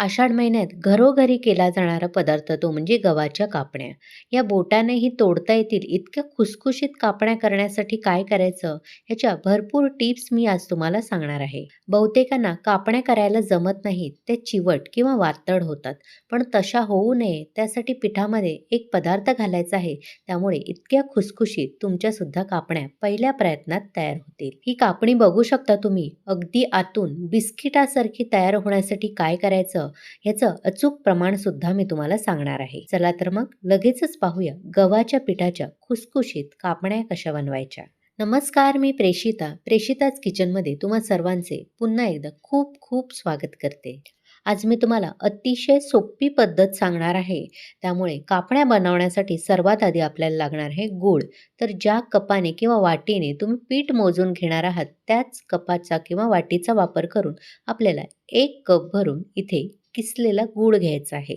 आषाढ महिन्यात घरोघरी केला जाणारा पदार्थ तो म्हणजे गव्हाच्या कापण्या. या बोटानेही तोडता येतील इतक्या खुसखुशीत कापण्या करण्यासाठी काय करायचं? ह्याच्या भरपूर टिप्स मी आज तुम्हाला सांगणार आहे. बहुतेकांना कापण्या करायला जमत नाहीत ते चिवट किंवा वातड होतात. पण तशा होऊ नये त्यासाठी पिठामध्ये एक पदार्थ घालायचा आहे. त्यामुळे इतक्या खुसखुशीत तुमच्या सुद्धा कापण्या पहिल्या प्रयत्नात तयार होतील. ही कापणी बघू शकता तुम्ही. अगदी आतून बिस्किटासारखी तयार होण्यासाठी काय करायचं? ह्याचं अचूक प्रमाण सुद्धा मी तुम्हाला सांगणार आहे. चला तर मग लगेचच पाहूया गव्हाच्या पिठाच्या खुसखुशीत कापण्या कशा बनवायच्या. नमस्कार मी प्रेषिता. प्रेषिताच किचनमध्ये तुम्हा सर्वांचे पुन्हा एकदा खूप खूप स्वागत करते. आज मी तुम्हाला अतिशय सोपी पद्धत सांगणार आहे. त्यामुळे कापण्या बनवण्यासाठी सर्वात आधी आपल्याला लागणार आहे गूळ. तर ज्या कपाने किंवा वाटीने तुम्ही पीठ मोजून घेणार आहात त्याच कपाचा किंवा वाटीचा वापर करून आपल्याला एक कप भरून इथे किसलेला गूळ घ्यायचा आहे.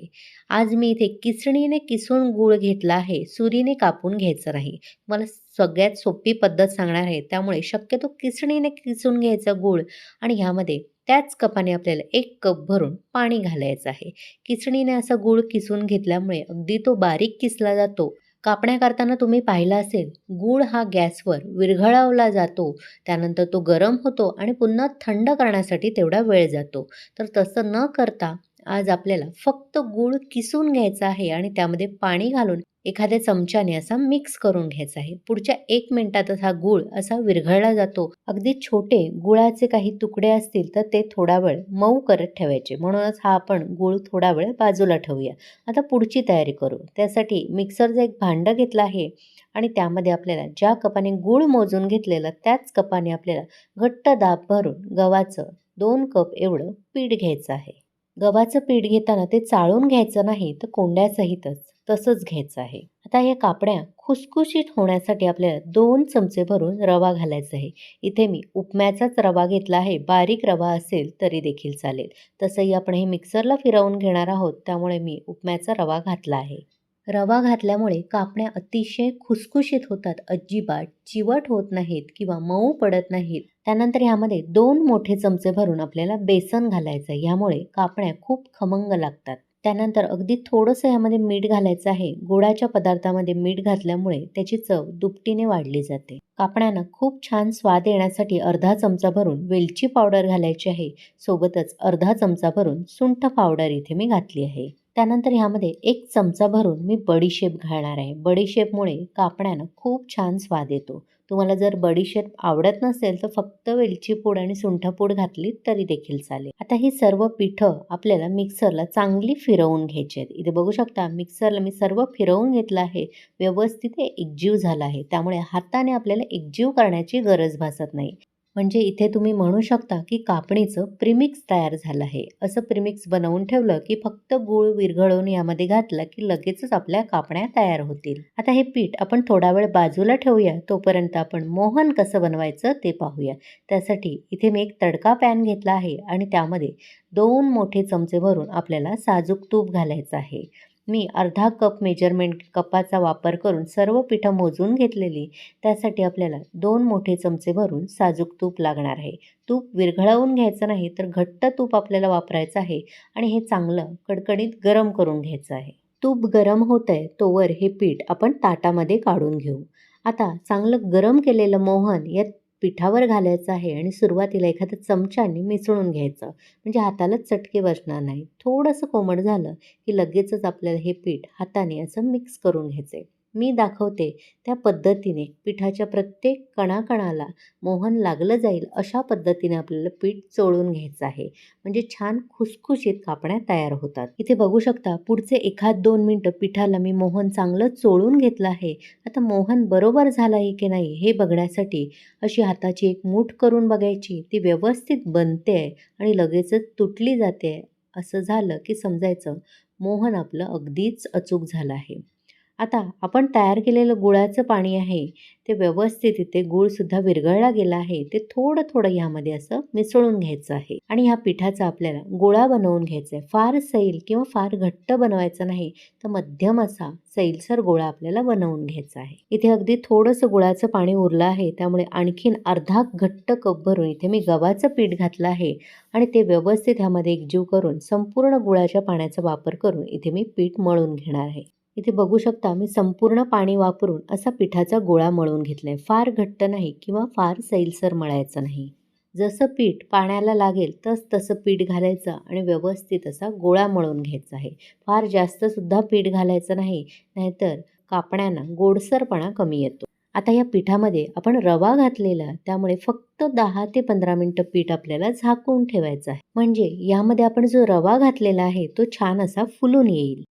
आज मी इथे किसणीने किसून गूळ घेतला आहे. सुरीने कापून घ्यायचं नाही. मला सगळ्यात सोपी पद्धत सांगणार आहे. त्यामुळे शक्यतो किसणीने किसून घ्यायचा गूळ आणि ह्यामध्ये त्याच कपाने आपल्याला एक कप भरून पाणी घालायचं आहे. किसणीने असा गूळ किसून घेतल्यामुळे अगदी तो बारीक किसला जातो. कापण्या करताना तुम्ही पाहिला असेल गूळ हा गॅसवर विरघळवला जातो. त्यानंतर तो गरम होतो आणि पुन्हा थंड करण्यासाठी तेवढा वेळ जातो. तर तसं न करता आज आपल्याला फक्त गूळ किसून घ्यायचा आहे आणि त्यामध्ये पाणी घालून एखाद्या चमच्याने असा मिक्स करून घ्यायचा आहे. पुढच्या एक मिनिटातच हा गूळ असा विरघळला जातो. अगदी छोटे गुळाचे काही तुकडे असतील तर ते थोडा वेळ मऊ करत ठेवायचे. म्हणूनच हा आपण गूळ थोडा वेळ बाजूला ठेवूया. आता पुढची तयारी करू. त्यासाठी मिक्सरचं एक भांडं घेतलं आहे आणि त्यामध्ये आपल्याला ज्या कपाने गूळ मोजून घेतलेलं त्याच कपाने आपल्याला घट्ट दाब भरून गव्हाचं दोन कप एवढं पीठ घ्यायचं आहे. गव्हाचं पीठ घेताना ते चाळून घ्यायचं नाही तर कोंड्यासहितच तसंच घ्यायचं आहे. आता या कापड्या खुसखुशीत होण्यासाठी आपल्याला दोन चमचे भरून रवा घालायचा आहे. इथे मी उपम्याचाच रवा घेतला आहे. बारीक रवा असेल तरी देखील चालेल. तसंही आपण हे मिक्सरला फिरवून घेणार आहोत. त्यामुळे मी उपम्याचा रवा घातला आहे. रवा घातल्यामुळे कापण्या अतिशय खुसखुशीत होतात. अजिबात चिवट होत नाहीत किंवा मऊ पडत नाहीत. त्यानंतर ह्यामध्ये दोन मोठे चमचे भरून आपल्याला बेसन घालायचं आहे. ह्यामुळे कापण्या खूप खमंग लागतात. त्यानंतर अगदी थोडंसं ह्यामध्ये मीठ घालायचं आहे. गोडाच्या पदार्थामध्ये मीठ घातल्यामुळे त्याची चव दुपटीने वाढली जाते. कापण्यानं खूप छान स्वाद येण्यासाठी अर्धा चमचा भरून वेलची पावडर घालायची आहे. सोबतच अर्धा चमचा भरून सुंठ पावडर इथे मी घातली आहे. त्यानंतर ह्यामध्ये एक चमचा भरून मी बडीशेप घालणार आहे. बडीशेपमुळे कापण्यानं खूप छान स्वाद येतो. तुम्हाला जर बडीशेप आवडत नसेल तर फक्त वेलची पूड आणि सुंठपूड घातली तरी देखील चालेल. आता ही सर्व पिठं आपल्याला मिक्सरला चांगली फिरवून घ्यायची आहेत. इथे बघू शकता मिक्सरला मी सर्व फिरवून घेतलं आहे. व्यवस्थित एकजीव झाला आहे. त्यामुळे हाताने आपल्याला एकजीव करण्याची गरज भासत नाही. म्हणजे इथे तुम्ही म्हणू शकता की कापणीचं प्रिमिक्स तयार झालं आहे. असं प्रिमिक्स बनवून ठेवलं की फक्त गूळ विरघळवून यामध्ये घातलं की लगेचच आपल्या कापण्या तयार होतील. आता हे पीठ आपण थोडा वेळ बाजूला ठेवूया. तोपर्यंत आपण मोहन कसं बनवायचं ते पाहूया. त्यासाठी इथे मी एक तडका पॅन घेतला आहे आणि त्यामध्ये दोन मोठे चमचे भरून आपल्याला साजूक तूप घालायचं आहे. मी अर्धा कप मेजरमेंट कपाचा वापर करून सर्व पिठं मोजून घेतलेली. त्यासाठी आपल्याला दोन मोठे चमचे भरून साजूक तूप लागणार आहे. तूप विरघळवून घ्यायचं नाही तर घट्ट तूप आपल्याला वापरायचं आहे आणि हे चांगलं कडकडीत गरम करून घ्यायचं आहे. तूप गरम होत आहे तोवर हे पीठ आपण ताटामध्ये काढून घेऊ. आता चांगलं गरम केलेलं मोहन या पिठावर घालायचं आहे आणि सुरुवातीला एखाद्या चमच्याने मिसळून घ्यायचं. म्हणजे हाताला चटके बसणार नाही. थोडंसं कोमट झालं की लगेचच आपल्याला हे पीठ हाताने असं मिक्स करून घ्यायचं आहे मी दाखवते त्या पद्धतीने पिठाच्या प्रत्येक कणाकणाला मोहन लागलं जाईल अशा पद्धतीने आपल्याला पीठ चोळून घ्यायचं आहे. म्हणजे छान खुसखुशीत कापण्या तयार होतात. इथे बघू शकता पुढचे एखाद दोन मिनटं पिठाला मी मोहन चांगलं चोळून घेतलं आहे. आता मोहन बरोबर झालं आहे की नाही हे बघण्यासाठी अशी हाताची एक मूठ करून बघायची. ती व्यवस्थित बनते आहे आणि लगेचच तुटली जाते. असं झालं की समजायचं. मोहन आपलं अगदीच अचूक झालं आहे. आता आपण तयार केलेलं गुळाचं पाणी आहे ते व्यवस्थित इथे गूळसुद्धा विरघळला गेला आहे ते थोडं थोडं यामध्ये असं मिसळून घ्यायचं आहे. आणि ह्या पिठाचा आपल्याला गोळा बनवून घ्यायचा आहे फार सैल किंवा फार घट्ट बनवायचा नाही तर मध्यम असा सैलसर गोळा आपल्याला बनवून घ्यायचा आहे. इथे अगदी थोडंसं गुळाचं पाणी उरलं आहे त्यामुळे आणखीन अर्धा घट्ट कप भरून इथे मी गव्हाचं पीठ घातलं आहे आणि ते व्यवस्थित ह्यामध्ये एकजीव करून संपूर्ण गुळाच्या पाण्याचा वापर करून इथे मी पीठ मळून घेणार आहे. इथे बघू शकता मी संपूर्ण पाणी वापरून असा पिठाचा गोळा मळून घेतला आहे फार घट्ट नाही किंवा फार सैलसर मळायचं नाही. जसं पीठ पाण्याला लागेल तस तसं पीठ घालायचं आणि व्यवस्थित असा गोळा मळून घ्यायचा आहे. फार जास्तसुद्धा पीठ घालायचं नाही नाहीतर कापण्याना गोडसरपणा कमी येतो. आता या पिठामध्ये आपण रवा घातलेला त्यामुळे फक्त दहा ते पंधरा मिनटं पीठ आपल्याला झाकून ठेवायचं आहे. म्हणजे यामध्ये आपण जो रवा घातलेला आहे तो छान असा फुलून येईल.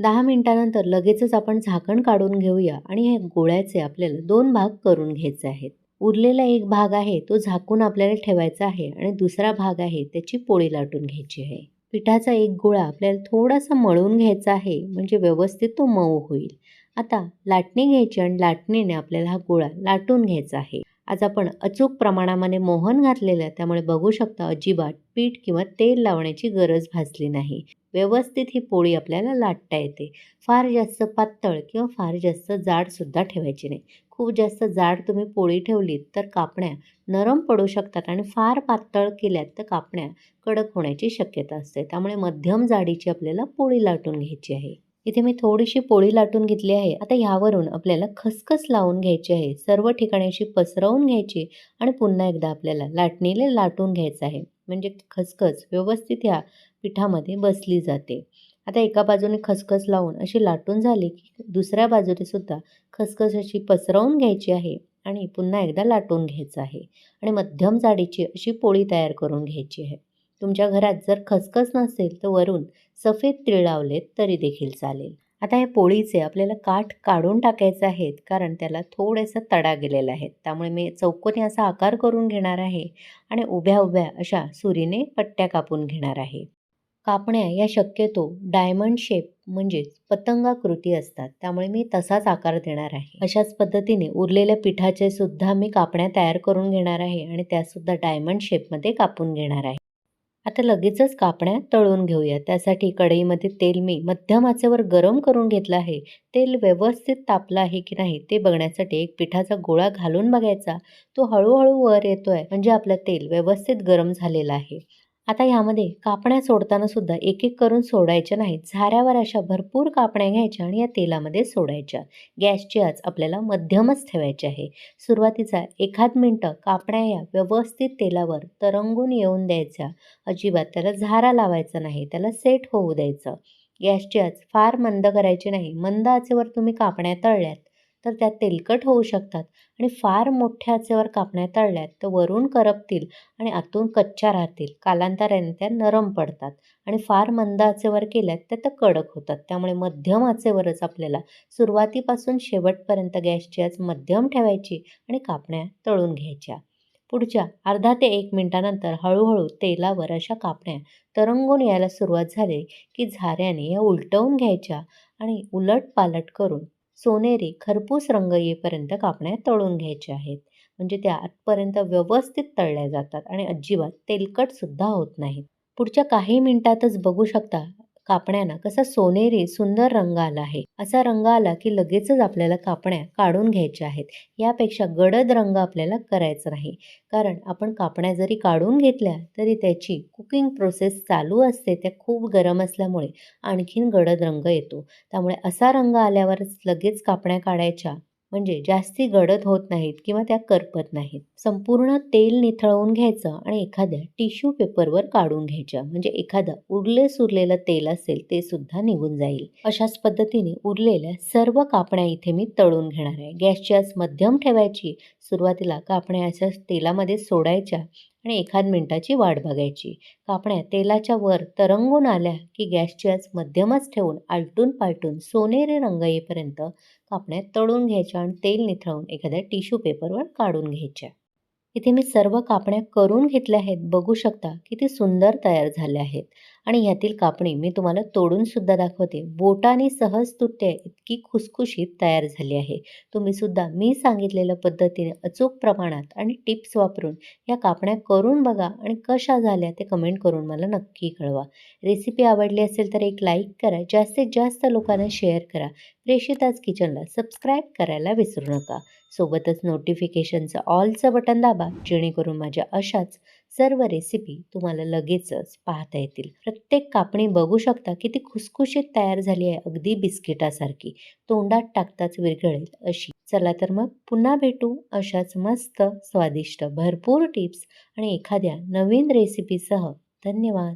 दहा मिनटानंतर लगेचच आपण झाकण काढून घेऊया आणि हे गोळ्याचे आपल्याला दोन भाग करून घ्यायचे आहेत. उरलेला एक भाग आहे तो झाकून आपल्याला ठेवायचा आहे आणि दुसरा भाग आहे त्याची पोळी लाटून घ्यायची आहे. पिठाचा एक गोळा आपल्याला थोडासा मळून घ्यायचा आहे म्हणजे व्यवस्थित तो मऊ होईल. आता लाटणी घ्यायची आणि लाटणीने आपल्याला हा गोळा लाटून घ्यायचा आहे. आज आपण अचूक प्रमाणामध्ये मोहन घातलेलं आहे त्यामुळे बघू शकता अजिबात पीठ किंवा तेल लावण्याची गरज भासली नाही. व्यवस्थित ही पोळी आपल्याला लाटता येते. फार जास्त पातळ किंवा फार जास्त जाडसुद्धा ठेवायची नाही. खूप जास्त जाड तुम्ही पोळी ठेवलीत तर कापण्या नरम पडू शकतात आणि फार पातळ केल्यात तर कापण्या कडक होण्याची शक्यता असते. त्यामुळे मध्यम जाडीची आपल्याला पोळी लाटून घ्यायची आहे. इथे मी थोडीशी पोळी लाटून घेतली आहे. आता ह्यावरून आपल्याला खसखस लावून घ्यायची आहे. सर्व ठिकाणी अशी पसरवून घ्यायची आणि पुन्हा एकदा आपल्याला लाटणीले लाटून घ्यायचं आहे. म्हणजे खसखस व्यवस्थित ह्या पिठामध्ये बसली जाते. आता एका बाजूने खसखस लावून अशी लाटून झाली की दुसऱ्या बाजूने सुद्धा खसखस अशी पसरवून घ्यायची आहे आणि पुन्हा एकदा लाटून घ्यायचं आहे. आणि मध्यम जाडीची अशी पोळी तयार करून घ्यायची आहे. तुमच्या घरात जर खसखस नसेल तर वरून सफेद तीळ लावलेत तरी देखील चालेल. आता हे पोळीचे आपल्याला काठ काढून टाकायचे आहेत कारण त्याला थोडासा तडा गेलेला आहे त्यामुळे मी चौकोनी असा आकार करून घेणार आहे आणि उभ्या उभ्या अशा सुरीने पट्ट्या कापून घेणार आहे. कापण्या या शक्यतो डायमंड शेप म्हणजेच पतंगाकृती असतात. त्यामुळे मी तसाच आकार देणार आहे. अशाच पद्धतीने उरलेल्या पिठाचे सुद्धा मी कापण्या तयार करून घेणार आहे आणि त्यासुद्धा डायमंड शेपमध्ये कापून घेणार आहे. आता लगेचच कापण्या तळून घेऊया. त्यासाठी कढईमध्ये तेल मी मध्यम आचेवर गरम करून घेतलं आहे. तेल व्यवस्थित तापलं आहे की नाही ते बघण्यासाठी एक पिठाचा गोळा घालून बघायचा. तो हळूहळू वर येतोय. म्हणजे आपलं तेल व्यवस्थित गरम झालेलं आहे. आता ह्यामध्ये कापण्या सोडताना सुद्धा एक एक करून सोडायच्या नाहीत. झाऱ्यावर अशा भरपूर कापण्या घ्यायच्या आणि या तेलामध्ये सोडायच्या. गॅसची आज आपल्याला मध्यमच ठेवायची आहे. सुरुवातीचा एखाद मिनटं कापण्या या व्यवस्थित तेलावर तरंगून येऊन द्यायच्या. अजिबात त्याला झारा लावायचा नाही. त्याला सेट होऊ द्यायचं. गॅसची आज फार मंद करायची नाही. मंद आचेवर तुम्ही कापण्या तळल्यात. तर त्या तेलकट होऊ शकतात. आणि फार मोठ्या आचेवर कापण्या तळल्यात तर वरून करपतील आणि आतून कच्च्या राहतील. कालांतराने त्या नरम पडतात. आणि फार मंद आचेवर केल्यात तर त्या कडक होतात. त्यामुळे मध्यम आचेवरच आपल्याला सुरुवातीपासून शेवटपर्यंत गॅसची आज मध्यम ठेवायची आणि कापण्या तळून घ्यायच्या. पुढच्या अर्धा ते एक मिनिटानंतर हळूहळू तेलावर अशा कापण्या तरंगून यायला सुरुवात झाली की झाऱ्याने या उलटवून घ्यायच्या आणि उलट पालट करून सोनेरी खरपूस रंग येईपर्यंत कापण्या तळून घ्यायच्या आहेत. म्हणजे त्या आतपर्यंत व्यवस्थित तळल्या जातात आणि अजिबात तेलकटसुद्धा होत नाहीत. पुढच्या काही मिनिटातच बघू शकता कापण्याना कसा सोनेरी सुंदर रंग आला आहे असा रंग आला की लगेचच आपल्याला कापण्या काढून घ्यायच्या आहेत. यापेक्षा गडद रंग आपल्याला करायचा नाही. कारण आपण कापण्या जरी काढून घेतल्या तरी त्याची कुकिंग प्रोसेस चालू असते त्या खूप गरम असल्यामुळे आणखीन गडद रंग येतो. त्यामुळे असा रंग आल्यावरच लगेच कापण्या काढायच्या म्हणजे जास्ती गडद होत नाहीत किंवा त्या करपत नाहीत. संपूर्ण तेल निथळवून घ्यायचं आणि एखाद्या टिश्यू पेपरवर काढून घ्यायच्या म्हणजे एखादं उरले सुरलेलं तेल असेल ते सुद्धा निघून जाईल. अशाच पद्धतीने उरलेल्या सर्व कापण्या इथे मी तळून घेणार आहे. गॅसची आज मध्यम ठेवायची. सुरुवातीला कापण्या अशा तेलामध्ये सोडायच्या. आणि एखाद मिनिटाची वाट बघायची. कापण्या तेलाच्या वर तरंगून आल्या की गॅसची आज मध्यमच ठेवून आलटून पालटून सोनेरी रंग येईपर्यंत कापण्या तळून घ्यायच्या आणि तेल निथळून एखाद्या टिश्यू पेपरवर काढून घ्यायच्या. इथे मी सर्व कापण्या करून घेतल्या आहेत. बघू शकता किती सुंदर तयार झाल्या आहेत. आणि ह्यातील कापणी मी तुम्हाला तोडून सुद्धा दाखवते. बोटाने सहज तुटते इतकी खुसखुशीत तयार झाली आहे. तुम्ही सुद्धा मी सांगितलेल्या पद्धतीने अचूक प्रमाणात आणि टिप्स वापरून या कापण्या करून बघा आणि कशा झाल्या ते कमेंट करून मला नक्की कळवा. रेसिपी आवडली असेल तर एक लाईक करा. जास्तीत जास्त लोकांना शेअर करा. प्रेषिताज किचनला सबस्क्राईब करायला विसरू नका. सोबतच नोटिफिकेशनचं ऑलचं बटन दाबा जेणेकरून माझ्या अशाच सर्व रेसिपी तुम्हाला लगेचच पाहता येतील. प्रत्येक कापणी बघू शकता किती खुसखुशीत तयार झाली आहे अगदी बिस्किटासारखी. तोंडात टाकताच विरघळेल अशी. चला तर मग पुन्हा भेटू अशाच मस्त स्वादिष्ट भरपूर टिप्स आणि एखाद्या नवीन रेसिपीसह धन्यवाद.